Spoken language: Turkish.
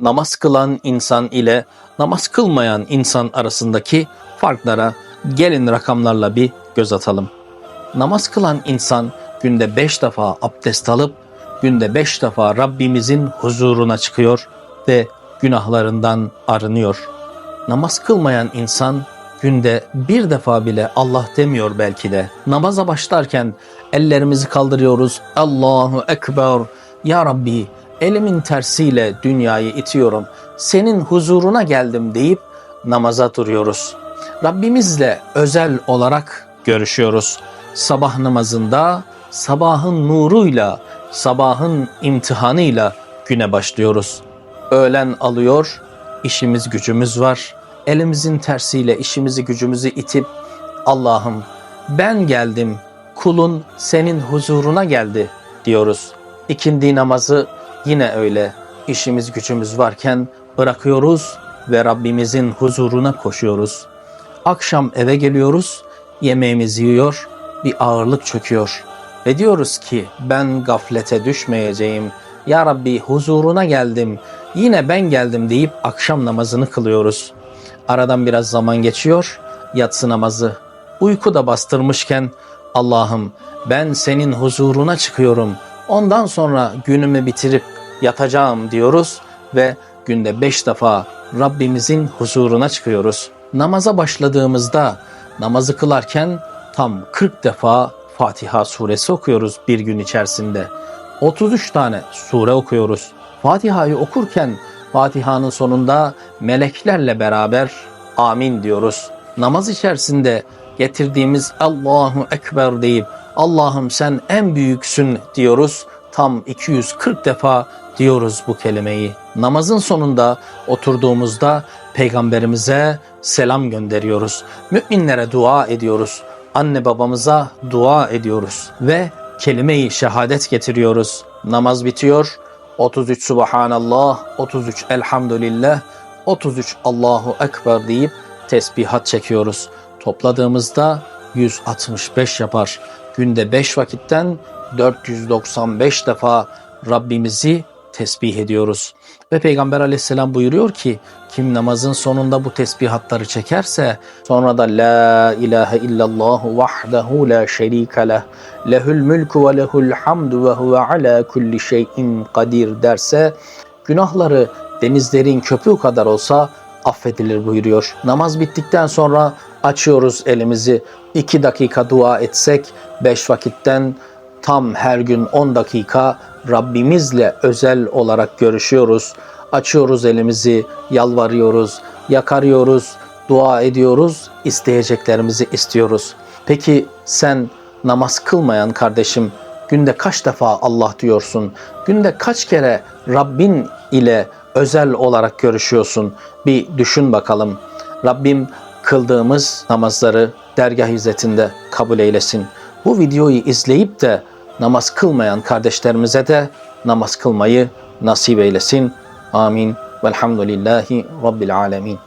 namaz kılan insan ile namaz kılmayan insan arasındaki farklara gelin rakamlarla bir göz atalım. Namaz kılan insan günde beş defa abdest alıp günde beş defa Rabbimizin huzuruna çıkıyor ve günahlarından arınıyor. Namaz kılmayan insan günde bir defa bile Allah demiyor belki de. Namaza başlarken ellerimizi kaldırıyoruz. Allahu Ekber. Ya Rabbi elimin tersiyle dünyayı itiyorum. Senin huzuruna geldim deyip namaza duruyoruz. Rabbimizle özel olarak görüşüyoruz. Sabah namazında sabahın nuruyla, sabahın imtihanıyla güne başlıyoruz. Öğlen alıyor, işimiz gücümüz var. Elimizin tersiyle işimizi gücümüzü itip Allah'ım ben geldim, kulun senin huzuruna geldi diyoruz. İkindi namazı yine öyle. İşimiz gücümüz varken bırakıyoruz ve Rabbimizin huzuruna koşuyoruz. Akşam eve geliyoruz, yemeğimizi yiyor, bir ağırlık çöküyor. Ve diyoruz ki ben gaflete düşmeyeceğim. Ya Rabbi huzuruna geldim, yine ben geldim deyip akşam namazını kılıyoruz. Aradan biraz zaman geçiyor, yatsı namazı. Uyku da bastırmışken Allah'ım ben senin huzuruna çıkıyorum. Ondan sonra günümü bitirip yatacağım diyoruz ve günde beş defa Rabbimizin huzuruna çıkıyoruz. Namaza başladığımızda namazı kılarken tam 40 defa Fatiha suresi okuyoruz bir gün içerisinde. 33 tane sure okuyoruz. Fatiha'yı okurken Fatiha'nın sonunda meleklerle beraber amin diyoruz. Namaz içerisinde getirdiğimiz Allahu Ekber deyip Allah'ım sen en büyüksün diyoruz. Tam 240 defa diyoruz bu kelimeyi. Namazın sonunda oturduğumuzda peygamberimize selam gönderiyoruz. Müminlere dua ediyoruz. Anne babamıza dua ediyoruz ve kelime-i şehadet getiriyoruz. Namaz bitiyor. 33 Subhanallah, 33 Elhamdülillah, 33 Allahu Ekber deyip tesbihat çekiyoruz. Topladığımızda 165 yapar. Günde 5 vakitten 495 defa Rabbimizi tesbih ediyoruz. Ve Peygamber aleyhisselam buyuruyor ki kim namazın sonunda bu tesbihatları çekerse sonra da la ilahe illallah vahdehu la şerike leh lehül mülkü ve lehül hamdu ve huve ala kulli şeyin kadir derse günahları denizlerin köpüğü kadar olsa affedilir buyuruyor. Namaz bittikten sonra açıyoruz elimizi. iki dakika dua etsek beş vakitten tam her gün 10 dakika Rabbimizle özel olarak görüşüyoruz. Açıyoruz elimizi, yalvarıyoruz, yakarıyoruz, dua ediyoruz, isteyeceklerimizi istiyoruz. Peki sen namaz kılmayan kardeşim günde kaç defa Allah diyorsun? Günde kaç kere Rabbin ile özel olarak görüşüyorsun? Bir düşün bakalım. Rabbim kıldığımız namazları dergah izzetinde kabul eylesin. Bu videoyu izleyip de namaz kılmayan kardeşlerimize de namaz kılmayı nasip eylesin. Amin. Velhamdülillahi Rabbil alemin.